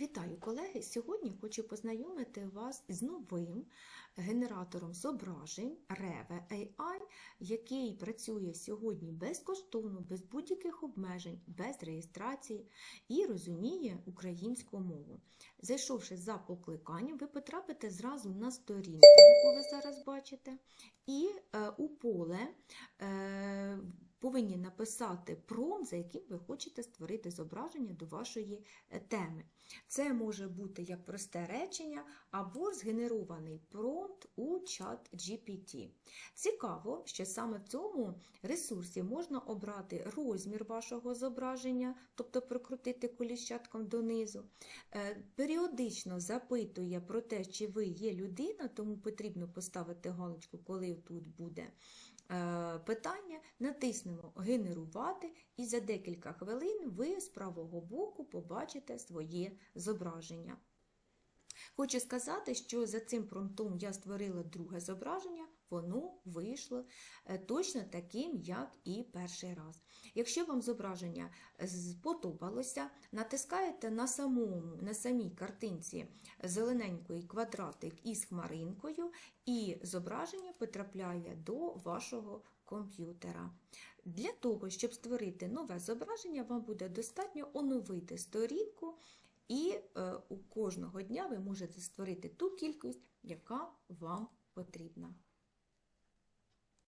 Вітаю, колеги! Сьогодні хочу познайомити вас з новим генератором зображень Reve AI, який працює сьогодні безкоштовно, без будь-яких обмежень, без реєстрації і розуміє українську мову. Зайшовши за покликанням, ви потрапите зразу на сторінку, яку ви зараз бачите, і е, у поле е, повинні написати пром, за яким ви хочете створити зображення до вашої е, теми. Це може бути як просте речення або згенерований промпт у чат GPT. Цікаво, що саме в цьому ресурсі можна обрати розмір вашого зображення, тобто прокрутити коліщатком донизу. Е, Періодично запитує про те, чи ви є людина, тому потрібно поставити галочку, коли тут буде питання, натиснемо Генерувати, і за декілька хвилин ви з правого боку побачите своє зображення. Хочу сказати, що за цим промптом я створила друге зображення, воно вийшло е, точно таким, як і перший раз. Якщо вам зображення сподобалося, натискаєте на, самому, на самій картинці зелененький квадратик із хмаринкою, і зображення потрапляє до вашого комп'ютера. Для того, щоб створити нове зображення, вам буде достатньо оновити сторінку, і е, у кожного дня ви можете створити ту кількість, яка вам потрібна.